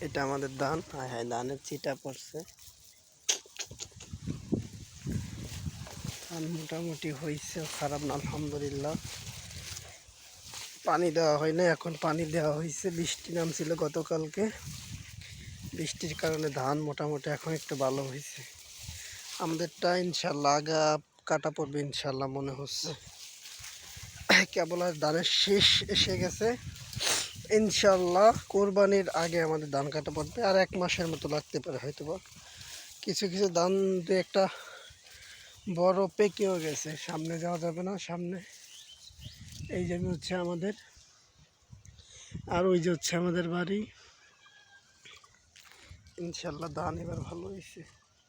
এটা আমাদের ধান হ্যাঁ হ্যাঁ ধানের চিটা পড়ছে। ধান মোটামুটি হয়েছে খারাপ না, আলহামদুলিল্লাহ। পানি দেওয়া হয় না এখন পানি দেওয়া হয়েছে বৃষ্টি নামছিল গতকালকে। বৃষ্টির কারণে ধান মোটামুটি এখন একটু ভালো হয়েছে আমাদেরটা ইনশাল্লাহ আগা কাটা পড়বে ইনশাল্লাহ মনে হচ্ছে। কেবল আর ধানের শেষ এসে গেছে। ইনশাল্লাহ কোরবানির আগে আমাদের ধান কাটা পড়বে, আর এক মাসের মতো লাগতে পারে হয়তো বা কিছু কিছু ধান দু একটা বড় পেকেও গেছে, সামনে যাওয়া যাবে না, সামনে। এই জমি হচ্ছে আমাদের, আর ওই যে হচ্ছে আমাদের বাড়ি। ইনশাল্লাহ ধান এবার ভালো হয়েছে।